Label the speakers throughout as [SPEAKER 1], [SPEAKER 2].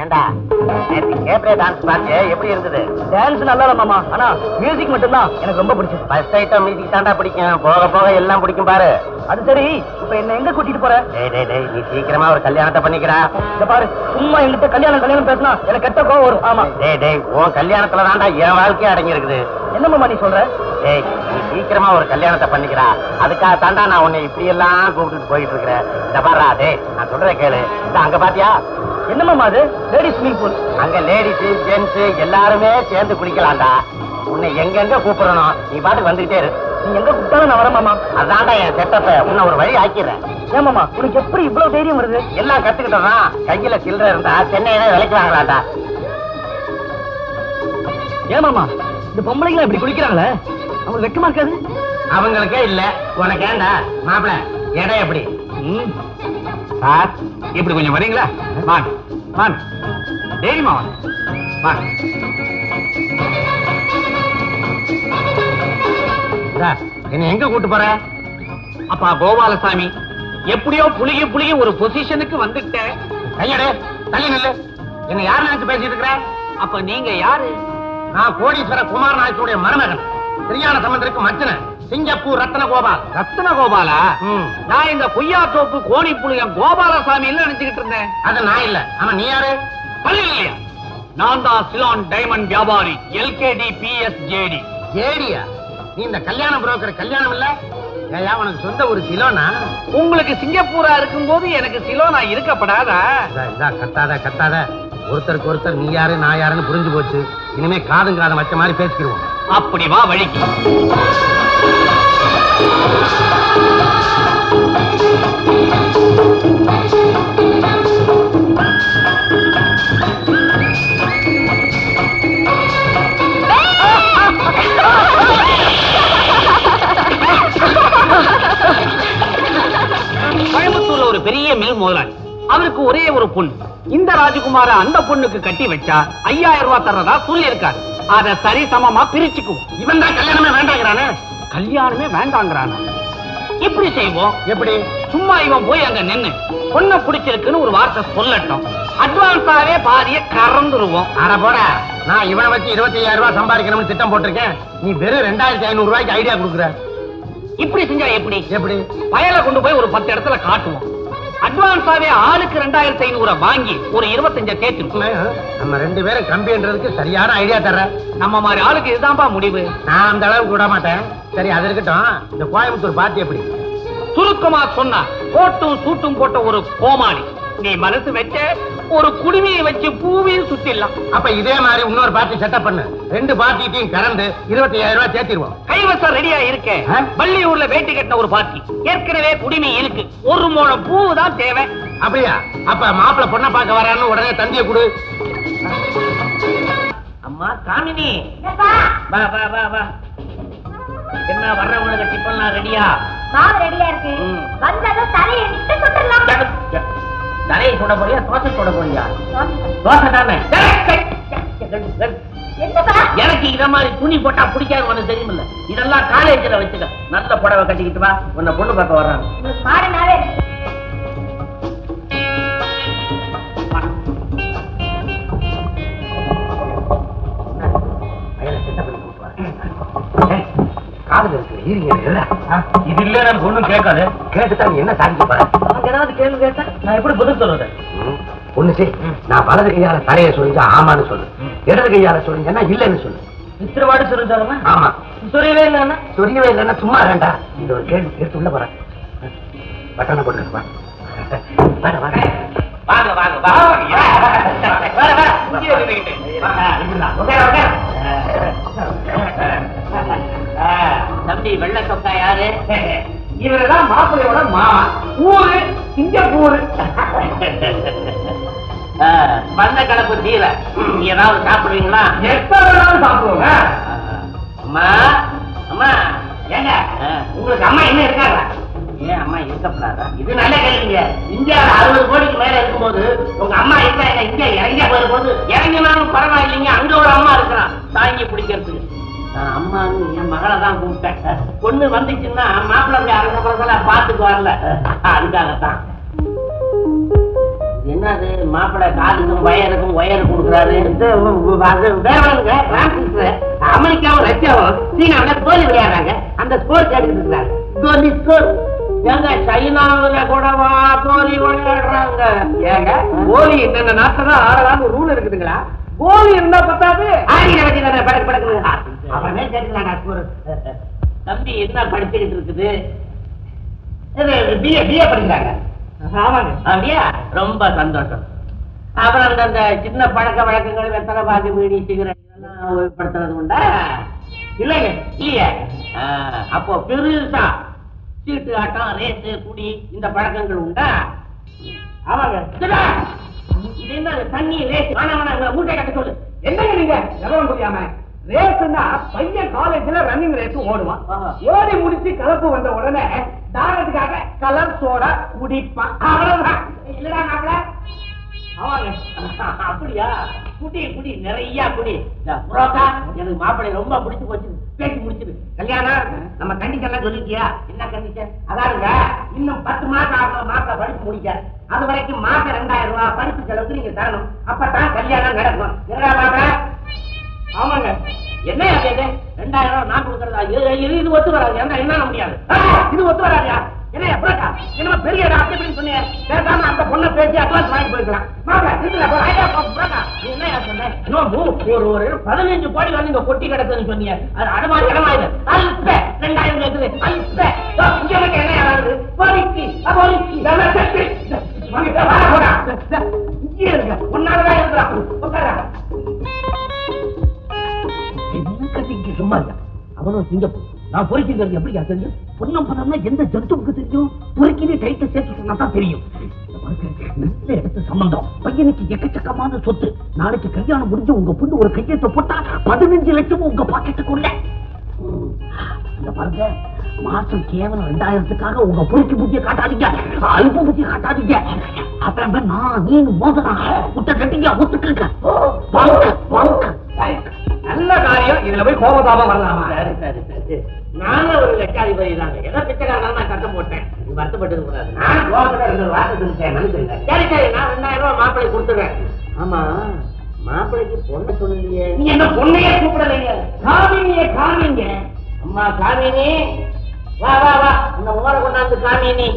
[SPEAKER 1] ஏண்டா? Cabaret dance பார்த்து எப்படி இருந்தது?
[SPEAKER 2] டான்ஸ் நல்லா மாமா. ஆனா மியூசிக் மட்டும்தான் எனக்கு ரொம்ப பிடிச்சது.
[SPEAKER 1] ஃபர்ஸ்ட் ஐட்டம் மியூசிக் தாண்டா பிடிக்கும். போக போக எல்லாம் பிடிக்கும் பாரு.
[SPEAKER 2] அது சரி இப்ப என்ன எங்க கூட்டிட்டு போற?
[SPEAKER 1] டேய் டேய் டேய் நீ சீக்கிரமா ஒரு கல்யாணத்தை பண்ணிக்கிறா.
[SPEAKER 2] இந்த பாரு சும்மா என்கிட்ட கல்யாணம் கல்யாணம் பேசினா எனக்கு கெட்ட கோவம் வரும். ஆமா.
[SPEAKER 1] டேய் டேய் உன் கல்யாணத்துல தாண்டா என் வாழ்க்கையே அடங்கி இருக்குது
[SPEAKER 2] என்ன மாமா நீ சொல்ற?
[SPEAKER 1] டேய் நீ சீக்கிரமா ஒரு கல்யாணத்தை பண்ணிக்கிறா. அதுக்காக தாண்டா நான் உன்னை இப்படி எல்லாம் கூப்பிட்டுட்டு போயிட்டு இருக்கிறேன். இந்த பாருடா டேய் நான் சொல்றேன் கேளு. இந்த அங்க பாத்தியா?
[SPEAKER 2] என்ன மாமா அது? லேடிஸ் ஸ்விமிங் பூல்
[SPEAKER 1] அங்க லேடிஸ் ஜென்ஸ் எல்லாருமே சேர்ந்து குளிக்கலாம்டா உன்னை எங்கெங்க கூப்பிடணும் நீ பாட்டுக்கு வந்துகிட்டே இரு.
[SPEAKER 2] நீ எங்க கூப்பிட்டாலும் நான் வரேன் மாமா
[SPEAKER 1] அதான்டா என் செட்டப்ப உன்னை ஒரு வழி ஆக்கிடுறேன்.
[SPEAKER 2] ஏன் மாமா உனக்கு எப்படி இவ்வளவு தைரியம் வருது?
[SPEAKER 1] எல்லாம் கத்துக்கிட்டோம்னா கையில சில்லறை இருந்தா சென்னையில விலைக்கு வாங்கலாம்டா.
[SPEAKER 2] ஏன் மாமா இந்த பொம்பளைங்க இப்படி குளிக்கிறாங்களே? அவங்களுக்கு வெக்கமா இருக்காது?
[SPEAKER 1] அவங்களுக்கே இல்ல. உனக்கு ஏண்டா மாப்பிள இடம் எப்படி?
[SPEAKER 3] சார். இப்படி கொஞ்சம் வரீங்களா? வாங்க வாங்க. தைரியமா வாங்க வாங்க.
[SPEAKER 1] என்ன என்னை எங்க கூட்டு போற?
[SPEAKER 3] அப்பா கோபாலசாமி எப்படியோ புளிகி புளிகி ஒரு பொசிஷனுக்கு வந்துட்டேன்
[SPEAKER 1] கையடு தள்ளி நில்லு. என்ன யார் நினைச்சு பேசிட்டு இருக்கிற?
[SPEAKER 3] அப்ப நீங்க யாரு?
[SPEAKER 1] நான் கோடீஸ்வர குமார் நாயக்கனுடைய மருமகன். சரியான சம்பந்தருக்கு மச்சன சிங்கப்பூர் ரத்ன கோபால்
[SPEAKER 3] ரத்ன கோபாலா
[SPEAKER 1] ம்.
[SPEAKER 3] நான் இந்த பொய்யா தோப்பு கோணி புளியம் கோபாலசாமி நினைச்சுக்கிட்டு இருந்தேன்.
[SPEAKER 1] அது நான் இல்ல. ஆமா நீ யாரு?
[SPEAKER 3] பள்ளி இல்லையா? நான் தான் சிலான் டைமண்ட் வியாபாரி எல்கேடி பிஎஸ் ஜேடி
[SPEAKER 1] ஜேடியா நீ இந்த கல்யாண புரோக்கர் கல்யாணம் இல்ல? ஏயா உனக்கு சொந்த ஒரு கிலோனா
[SPEAKER 3] உங்களுக்கு சிங்கப்பூரா இருக்கும்போது எனக்கு சிலோனா இருக்கப்படாதா?
[SPEAKER 1] கத்தாத கத்தாத. ஒருத்தருக்கு ஒருத்தர் நீ யாரு நான் யாருன்னு புரிஞ்சு போச்சு. இனிமே காதும் காதம் வச்ச மாதிரி பேசிக்கிடுவோம்.
[SPEAKER 3] அப்படி வா வழிக்கு. பெரிய மில் முதலாளி. அவருக்கு ஒரே ஒரு பொண்ணு. இந்த ராஜகுமார அந்த பொண்ணுக்கு கட்டி வச்சா ஐயாயிரம் ரூபாய் தர்றதா சொல்லி இருக்காரு. அத சரி சமமா பிரிச்சுக்குவோம்.
[SPEAKER 1] இவன் தான் கல்யாணமே வேண்டாங்கிறானே?
[SPEAKER 3] கல்யாணமே வேண்டாங்கிறானா? இப்படி செய்வோம்?
[SPEAKER 1] எப்படி?
[SPEAKER 3] சும்மா இவன் போய் அங்க நின்னு பொண்ணை பிடிச்சிருக்குன்னு ஒரு வார்த்தை சொல்லட்டும். அட்வான்ஸாவே பாதிய கறந்துருவோம்.
[SPEAKER 1] அட போட நான் இவனை வச்சு இருபத்தி ஐயாயிரம் ரூபாய் சம்பாதிக்கணும்னு திட்டம் போட்டிருக்கேன். நீ வெறும் ரெண்டாயிரத்தி ஐநூறு ரூபாய்க்கு ஐடியா கொடுக்குற.
[SPEAKER 3] இப்படி செஞ்சா எப்படி?
[SPEAKER 1] எப்படி?
[SPEAKER 3] வயலை கொண்டு போய் ஒரு பத்து இடத்துல காட்டுவோம். அட்வான்ஸாவே ஆளுக்கு ரெண்டாயிரத்தி ஐநூறு வாங்கி ஒரு இருபத்தஞ்ச சேர்த்துருக்கோம்
[SPEAKER 1] நம்ம ரெண்டு பேரும் கம்பின்றதுக்கு சரியான ஐடியா தர்றேன்
[SPEAKER 3] நம்ம மாதிரி ஆளுக்கு இதுதான்ப்பா முடிவு.
[SPEAKER 1] நான் அந்த அளவுக்கு விட மாட்டேன். சரி அது இருக்கட்டும். இந்த கோயம்புத்தூர் பார்ட்டி எப்படி?
[SPEAKER 3] சுருக்கமா சொன்னா கோட்டும் சூட்டும் போட்ட ஒரு கோமாளி. நீ மனசு வச்ச ஒரு குடுமியை வச்சு பூவையும் சுத்திடலாம்.
[SPEAKER 1] அப்ப இதே மாதிரி இன்னொரு பார்ட்டி செட்டப் பண்ணு. ரெண்டு பார்ட்டிட்டையும் கறந்து இருபத்தி ஐயாயிரம் ரூபாய் சேர்த்திருவோம்.
[SPEAKER 3] கைவசம் ரெடியா இருக்கேன்? வள்ளியூர்ல வேட்டி கட்டின ஒரு பார்ட்டி ஏற்கனவே குடிமை இருக்கு ஒரு முழம் பூ தான் தேவை.
[SPEAKER 1] அப்படியா? அப்ப மாப்பிள்ளை பொண்ணை பார்க்க வரான்னு உடனே தந்திய கொடு.
[SPEAKER 3] அம்மா காமினி. வா வா வா வா. என்ன வர்றவங்களுக்கு டிஃபன்லாம் ரெடியா
[SPEAKER 4] மாவு ரெடியா இருக்கு. வந்ததும் தலையை விட்டு சுட்டுலாம்
[SPEAKER 3] தலையை சுட போறியா தோசை சுட போறியா? தோசை தானே? எனக்கு இத மாதிரி துணி போட்டா பிடிக்காது உனக்கு தெரியுமில்ல? இதெல்லாம் காலேஜ்ல வச்சுக்க. நல்ல புடவை கட்டிக்கிட்டு வா உன்னை பொண்ணு பார்க்க வர்றாங்க.
[SPEAKER 1] காதல் இருக்கு
[SPEAKER 3] இது இல்ல ஒண்ணும் கேட்காது.
[SPEAKER 1] கேட்டுதான் என்ன சாதிக்க
[SPEAKER 3] அவங்க ஏதாவது கேள்வி கேட்டா நான் எப்படி பதில்
[SPEAKER 1] ம், ஒண்ணு செய். நான் வலது கையால தலையை சொல்லிஞ்சா ஆமான்னு சொல்லு. இடது கையால சொல்லிஞ்சேன்னா இல்லைன்னு சொல்லு.
[SPEAKER 3] இத்திரவாடு சொல்லுங்க
[SPEAKER 1] ஆமா.
[SPEAKER 3] சொரியவே இல்லைன்னா?
[SPEAKER 1] சொரியவே இல்லைன்னா சும்மா வேண்டா இந்த ஒரு கேள்வி கேட்டு உள்ள போறேன். பட்டனை போட்டு வா. வர வர
[SPEAKER 3] வாங்க வாங்க வாங்க. உட்கார, உட்கார. தம்பி வெள்ள சொக்கா யாரு? இவருதான் மாப்பிள்ளையோட மாமா. ஊரு சிங்கப்பூர். வந்த கலப்பு தீர. ஏதாவது சாப்பிடுவீங்களா? எப்ப வேணாலும் சாப்பிடுவோங்க. அம்மா. அம்மா. ஏங்க உங்களுக்கு அம்மா என்ன இருக்காங்க? ஏன் அம்மா இருக்கப்படாதா? இது நல்ல கேள்விங்க. இந்தியாவில் அறுபது கோடிக்கு மேல இருக்கும்போது உங்க அம்மா இருக்காங்க இங்க இறங்க வரும்போது இறங்கினாலும் பரவாயில்லைங்க அங்க ஒரு அம்மா இருக்கிறான். தாங்கி பிடிக்கிறதுக்கு. நான் அம்மான்னு என் மகளை தான் கூப்பிட்டேன். பொண்ணு வந்துச்சுன்னா மாப்பிள்ளை அப்படி அரங்க படத்துல வரல. அதுக்காகத்தான். என்னது மாப்பிள்ளை காதுக்கும் வயலுக்கும்
[SPEAKER 5] ஒயர் கொடுக்குறாரு? இந்த அது வேற ஒண்ணுங்க டிரான்சிஸ்டர் அமெரிக்காவும் ரஷ்யாவும் சீனாவில் கோலி விளையாடுறாங்க. அந்த ஸ்கோர் கேட்டுக்கிட்டு இருக்காங்க கோலி ஸ்கோர் ஏங்க சைனாவுல கூடவா கோலி விளையாடுறாங்க? ஏங்க கோலி என்னென்ன நாட்டுல தான் ஆடலாம்னு ரூல் இருக்குதுங்களா? கோலி இருந்தா பத்தாது. ஆடின வச்சு படக்கு படக்கு அவனே கேட்டுக்கலாம் ஸ்கோர். தம்பி என்ன படிச்சுக்கிட்டு இருக்குது? பிஏ பிஏ படிக்கிறாங்க. ஆமாங்க. அப்படியா? ரொம்ப சந்தோஷம். அப்புறம் அந்த அந்த சின்ன பழக்க வழக்கங்கள் வெத்தலை பாக்கு வீடி சிகரெட் இதெல்லாம் உபயோகப்படுத்துறது உண்டா? இல்லைங்க. இல்லையே? அப்போ பெருசா சீட்டு ஆட்டம் ரேட்டு குடி இந்த பழக்கங்கள் உண்டா? ஆமாங்க. இது என்ன தண்ணி ரேஸ்? வேணாம் மூட்டை கட்ட சொல்லு.
[SPEAKER 6] என்னங்க நீங்க? விவரம் புரியாம ரேஸ்னா பையன் காலேஜ்ல ரன்னிங் ரேஸ் ஓடுவான். ஓடி முடிச்சு கலப்பு வந்த உடனே தாரத்துக்காக கலர் சோடா குடிப்பான். அவ்வளவுதான்.
[SPEAKER 5] இல்லடா மாப்பிள? அப்படியா? குடி குடி நிறைய குடி. புரோக்கா எனக்கு மாப்பிளை ரொம்ப பிடிச்சு போச்சு. பேசி முடிச்சது கல்யாணம் நம்ம கண்டிஷன் சொல்லிட்டியா என்ன கண்டிஷன் அதாருங்க இன்னும் பத்து மாசம் ஆகும் மாப்பிளை படிப்பு முடிக்க. அது வரைக்கும் மாசம் ரெண்டாயிரம் ரூபாய் படிப்பு செலவுக்கு நீங்க தரணும். அப்பதான் கல்யாணம் நடக்கும். என்னடா என்னையா கேட்டு? ரெண்டாயிரம் ரூபாய் நான் கொடுக்கறதா? இது இது ஒத்து வராது. என்ன முடியாது. இது ஒத்து வராதியா என்னையா புரோட்டா? என்னமா பெரிய டாக்டர் அப்படின்னு சொன்னீங்க. கேட்காம அந்த பொண்ணை பேசி அட்வான்ஸ் வாங்கி போயிருக்கலாம் ஒரு பதினஞ்சு கோடி வந்து இங்க கொட்டி கிடக்குன்னு சொன்னீங்க. அது அடமாரி அடமாயிரு அல்ப ரெண்டாயிரம் பேசுது அல்ப. எனக்கு என்ன யாராவது இருக்க உன்னாலதான் இருக்கலாம் உட்காரா.
[SPEAKER 6] சும்மா இல்ல. அவனும் சிங்கப்பூர். நான் பொறுக்கிறது எப்படி தெரியும்? பொன்னம் பணம்னா எந்த ஜந்துவுக்கு தெரியும்? பொறுக்கினே டைட்ட சேர்த்து சொன்னா தான் தெரியும் நல்ல இடத்து சம்பந்தம். பையனுக்கு எக்கச்சக்கமான சொத்து. நாளைக்கு கல்யாணம் முடிஞ்சு உங்க பொண்ணு ஒரு கையெழுத்து போட்டா பதினஞ்சு லட்சம் உங்க பாக்கெட்டுக்குள்ள. இந்த பாருங்க. மாசம் கேவலம் ரெண்டாயிரத்துக்காக உங்க பொறுக்கி புத்திய காட்டாதீங்க. அல்ப புத்திய காட்டாதீங்க. அப்புறம் நான் நீ மோதலாம் முட்டை கட்டிங்க வாங்க.
[SPEAKER 5] நல்ல காரியம். இதுல போய் கோபதாபம் வரலாமா? சரி சரி சரி நானும் ஒரு லட்சாதிபதி தாங்க ஏதோ பிச்சைக்காரன் நான் சட்டம் போட்டேன். நீ வருத்தப்பட்டது கூடாது. நான் கோபத்துல இருந்த வார்த்தை சொல்லிட்டேன் சரி சரி. நான் ரெண்டாயிரம் ரூபாய் மாப்பிள்ளை கொடுத்துறேன். ஆமா. மாப்பிள்ளைக்கு பொண்ணு சொல்லலையே நீ என்ன பொண்ணையே கூப்பிடலைங்க? காமினியே காமிங்க அம்மா காமினி வா வா வா. இந்த மோரை கொண்டாந்து காமினி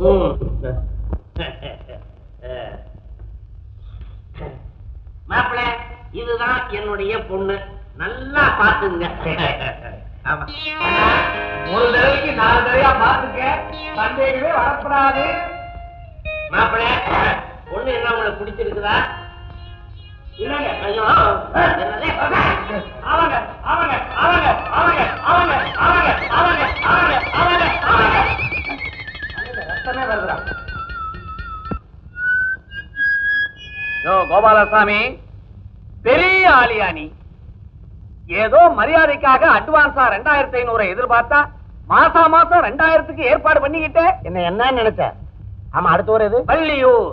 [SPEAKER 5] ம் மாப்பிள இதுதான் என்னுடைய பொண்ணு. நல்லா பாத்துங்க ஆமா.
[SPEAKER 6] ஒரு தடவைக்கு நாலு தடவையா பாத்துக்க சந்தேகமே வரப்படாது.
[SPEAKER 5] மாப்பிள பொண்ணு என்ன உங்களுக்கு பிடிச்சிருக்குதா? இல்லங்க?
[SPEAKER 6] ஆமாங்க ஆமாங்க ஆமாங்க ஆமாங்க ஆமாங்க ஆமாங்க ஆமாங்க ஆமாங்க ஆமாங்க ஆமாங்க ரத்தமே வருதுடா.
[SPEAKER 7] கோபாலசாமி பெரிய ஆளியா நீ ஏதோ மரியாதைக்காக அட்வான்ஸா ரெண்டாயிரத்தி ஐநூறு எதிர்பார்த்தா மாசா மாசம் ரெண்டாயிரத்துக்கு ஏற்பாடு பண்ணிக்கிட்டே.
[SPEAKER 5] என்ன என்ன நினைச்ச? ஆமா அடுத்த ஒரு இது
[SPEAKER 7] பள்ளியூர்.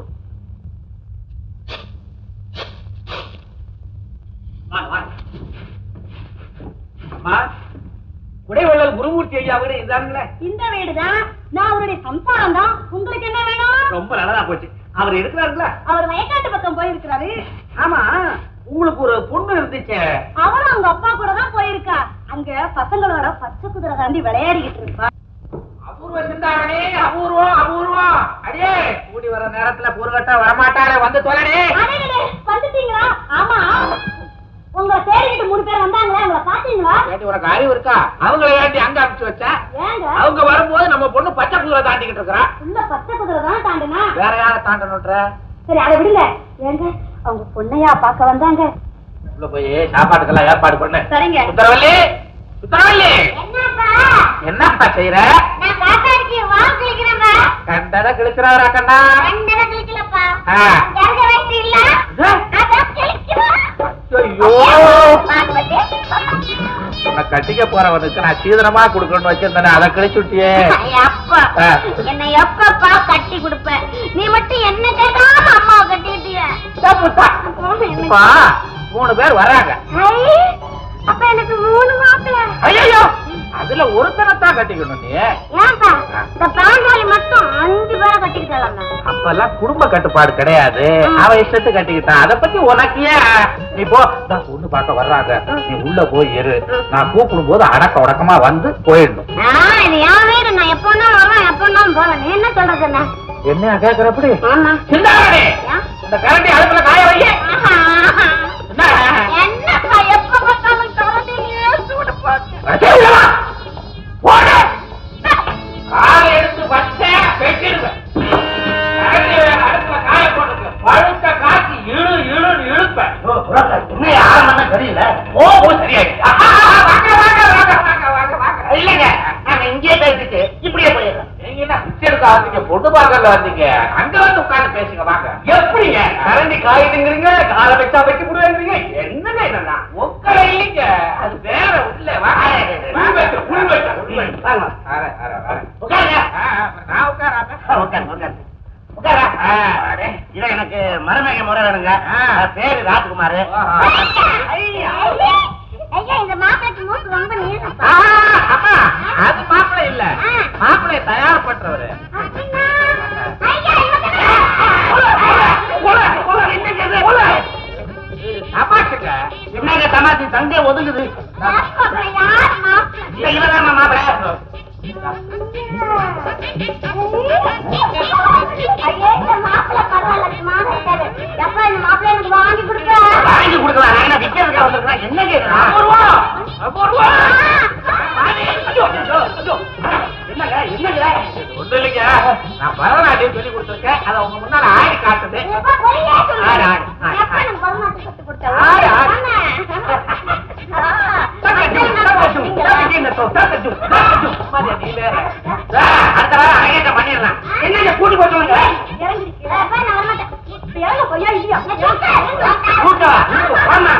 [SPEAKER 7] குடைவள்ளல் குருமூர்த்தி ஐயா வீடு இதானுங்களே.
[SPEAKER 8] இந்த வீடுதான். நான் அவருடைய சம்சாரம் தான் உங்களுக்கு என்ன வேணும்?
[SPEAKER 7] ரொம்ப நல்லதா போச்சு. அவர் இருக்கிறாருங்களா
[SPEAKER 8] அவர் வயக்காட்டு பக்கம் போயிருக்கிறாரு.
[SPEAKER 7] ஆமா. உங்களுக்கு ஒரு பொண்ணு இருந்துச்சே.
[SPEAKER 8] அவரும் அவங்க அப்பா கூட தான் போயிருக்கா. அங்க பசங்களோட பச்சை குதிரை தாண்டி விளையாடிக்கிட்டு இருப்பா
[SPEAKER 7] அபூர்வ சிந்தாமணி அபூர்வம் அபூர்வம் அடியே கூடி வர நேரத்துல பூர்வட்டா வரமாட்டாளே வந்து தொலைடே.
[SPEAKER 8] வந்துட்டீங்களா? ஆமா. உங்களை தேடிக்கிட்டு மூணு பேர் வந்தாங்களே உங்களை பாத்தீங்களா
[SPEAKER 7] ஏண்டி உனக்கு அறிவு இருக்கா? அவங்கள ஏண்டி அங்க அனுப்பிச்சு வச்சா? அவங்க வரும்போது நம்ம பொண்ணு பச்சை குதிரை தாண்டிக்கிட்டு இருக்கிறா
[SPEAKER 8] உள்ள பச்சை குதிரை தான் தாண்டுனா?
[SPEAKER 7] வேற யார தாண்டணுன்ற?
[SPEAKER 8] சரி அதை விடுங்க. ஏங்க அவங்க பொண்ணையா பார்க்க வந்தாங்க.
[SPEAKER 7] உள்ள போய் சாப்பாட்டுக்கெல்லாம் ஏற்பாடு பண்ணு.
[SPEAKER 8] சரிங்க.
[SPEAKER 7] சுத்தரவல்லி சுத்தரவல்லி
[SPEAKER 8] என்னப்பா?
[SPEAKER 7] செய்யற கண்டத கிழிச்சுறாரா கண்ணா?
[SPEAKER 8] ரெண்டரை கிழிக்கலப்பா.
[SPEAKER 7] உன்னை கட்டிக்க போறவனுக்கு நான் சீதனமா கொடுக்கணும்னு வச்சிருந்தேனே அதை ஆ.
[SPEAKER 8] என்னை எப்பப்பா கட்டி கொடுப்ப? நீ மட்டும் என்ன கேட்டாம அம்மாவை கட்டிட்டிய.
[SPEAKER 7] மூணு பேர் வராங்க
[SPEAKER 8] அப்ப எனக்கு மூணு மாப்பிள்ள.
[SPEAKER 7] ஐயோ அதுல ஒருத்தனைத்தான் கட்டிக்கணும் நீ.
[SPEAKER 4] ஏன்பா இந்த பாஞ்சாலி மட்டும் அஞ்சு பேரை கட்டிக்கிட்டாங்க
[SPEAKER 7] அப்பெல்லாம் குடும்ப கட்டுப்பாடு கிடையாது. அவ இஷ்டத்து கட்டிக்கிட்டான். அத பத்தி உனக்கு ஏன் நீ போ. நான் பொண்ணு பார்க்க வர்றாங்க. நீ உள்ள போய் இரு. நான் கூப்பிடும் போது அடக்க உடக்கமா வந்து போயிடணும்.
[SPEAKER 4] இது வீடு? நான் எப்போனாலும் வரேன் எப்போனாலும் போவேன். நீ என்ன சொல்றது என்ன?
[SPEAKER 7] என்ன கேக்குறப்படி? இந்த கரண்டி அடுப்புல காய வையே.
[SPEAKER 9] காயுதுங்கிறீங்க கால வச்சா வைக்க முடியாதுங்கிறீங்க என்னங்க என்னன்னா
[SPEAKER 7] உட்கார இல்லைங்க. அது வேற உள்ள
[SPEAKER 9] எனக்கு மருமக முறை வேணுங்க. பேரு ராஜ்குமார்.
[SPEAKER 7] அது மாப்பிள்ளை இல்ல. மாப்பிள்ளை தயார் பண்றவரு
[SPEAKER 4] இருக்காது எப்ப இந்த மாப்பிள்ளை எனக்கு வாங்கி கொடுக்க?
[SPEAKER 9] வாங்கி கொடுக்கலாம். நான் என்ன விக்கிறதுக்கு வந்திருக்கேன் என்ன
[SPEAKER 7] ஒண்ணும் இல்லைங்க நான் பரதநாட்டியம் சொல்லி கொடுத்துருக்கேன் அதை உங்க முன்னால ஆடி காட்டுது. அடுத்த வாரம் அரங்கேற்றம் பண்ணிடலாம்
[SPEAKER 9] என்னங்க கூட்டி போய் சொல்லுங்க? கூட்டா போமா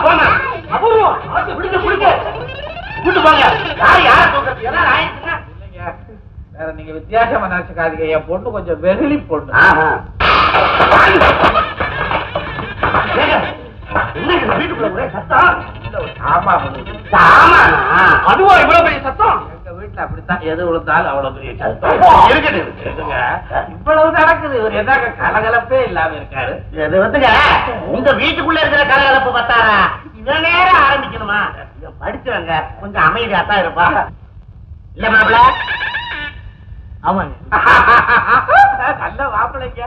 [SPEAKER 9] போமா அபூர்வம் பிடிச்சு பிடிச்சு கூட்டு போங்க. யார் யார தூக்குறது? எல்லாரும் ஆயிடுச்சுங்க.
[SPEAKER 7] வேற நீங்க வித்தியாசமா நினைச்சுக்காதீங்க. என் பொண்ணு கொஞ்சம் வெகுளி பொண்ணு.
[SPEAKER 9] என்னங்க வீட்டுக்குள்ள ஒரே சத்தம். சாமானா? அதுவா இவ்வளவு பெரிய சத்தம்?
[SPEAKER 7] எங்க வீட்டுல அப்படித்தான். எது விழுந்தாலும் அவ்வளவு பெரிய. இவ்வளவு நடக்குது. இவர் எதாக கலகலப்பே இல்லாம இருக்காரு.
[SPEAKER 9] இது வந்துங்க? உங்க வீட்டுக்குள்ள இருக்கிற கலகலப்பு பார்த்தாரா இவ்வளவு நேரம் இங்க படிச்சவங்க. கொஞ்சம் அமைதியா தான் இருப்பா. இல்ல மாப்பிள. ஆமாங்க.
[SPEAKER 7] நல்ல மாப்பிள்ளைங்க.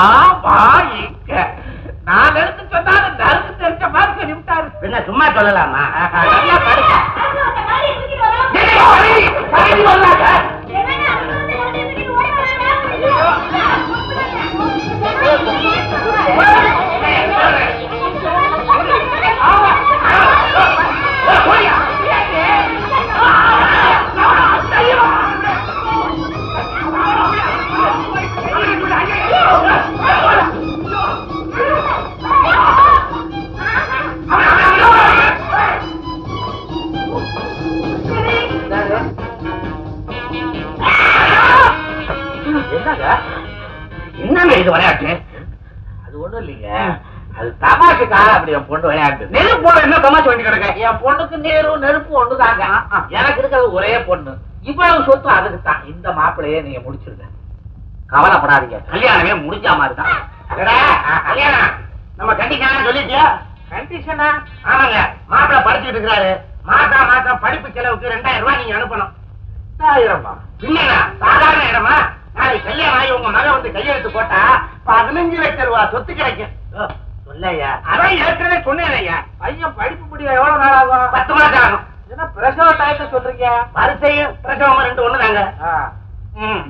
[SPEAKER 7] ஆமா இங்க. நான் எடுத்து சொன்னாலும் நறுக்கு தெரிஞ்ச மாதிரி சொல்லிவிட்டாரு
[SPEAKER 9] என்ன சும்மா சொல்லலாமா?
[SPEAKER 7] நல்லா படுக்க என்னங்க
[SPEAKER 9] இது விளையாட்டு?
[SPEAKER 7] அது ஒண்ணும் இல்லைங்க. அது தமாஷுக்காக அப்படி என் பொண்ணு விளையாட்டு
[SPEAKER 9] நெருப்பு என்ன தமாச்சு வண்டி கிடக்க?
[SPEAKER 7] என் பொண்ணுக்கு நேரும் நெருப்பு ஒண்ணுதாங்க. எனக்கு இருக்கிறது ஒரே பொண்ணு. இவ்வளவு சொத்து அதுக்கு தான் இந்த மாப்பிள்ளையே நீங்க முடிச்சிருங்க.
[SPEAKER 9] கவலைப்படாதீங்க. கல்யாணமே முடிஞ்ச மாதிரி தான் கல்யாணம். நம்ம கண்டிக்கலாம் சொல்லிட்டியா?
[SPEAKER 7] கண்டிஷனா
[SPEAKER 9] ஆமாங்க. மாப்பிள்ளை படிச்சுட்டு இருக்கிறாரு. மாசா மாசம் படிப்பு செலவுக்கு ரெண்டாயிரம் ரூபாய் நீங்க அனுப்பணும்.
[SPEAKER 7] ஆயிரமா
[SPEAKER 9] இல்லைங்க சாதாரண இடமா? நாளைக்கு கல்யாணம் ஆகி உங்க மகன் வந்து கையெழுத்து போட்டா பதினஞ்சு லட்சம் ரூபாய் சொத்து கிடைக்கும்.
[SPEAKER 7] சொல்லையா?
[SPEAKER 9] அதான் ஏற்கனவே சொன்னேன்
[SPEAKER 7] பையன் படிப்பு முடிய எவ்வளவு நாள் ஆகும்?
[SPEAKER 9] பத்து மாசம் ஆகும்.
[SPEAKER 7] என்ன பிரசவ டயத்தை சொல்றீங்க?
[SPEAKER 9] வரிசையும் பிரசவம் ரெண்டு ஒண்ணு தாங்க.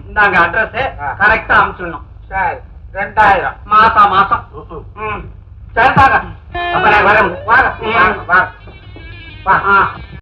[SPEAKER 9] இந்தாங்க அட்ரஸ். கரெக்டா அனுப்பிச்சிடணும்
[SPEAKER 7] சரி ரெண்டாயிரம்.
[SPEAKER 9] மாசம். மாசம் சரிதாங்க அப்ப நான் வரேன்.
[SPEAKER 7] வாங்க வாங்க வாங்க.
[SPEAKER 9] வா. ஆ.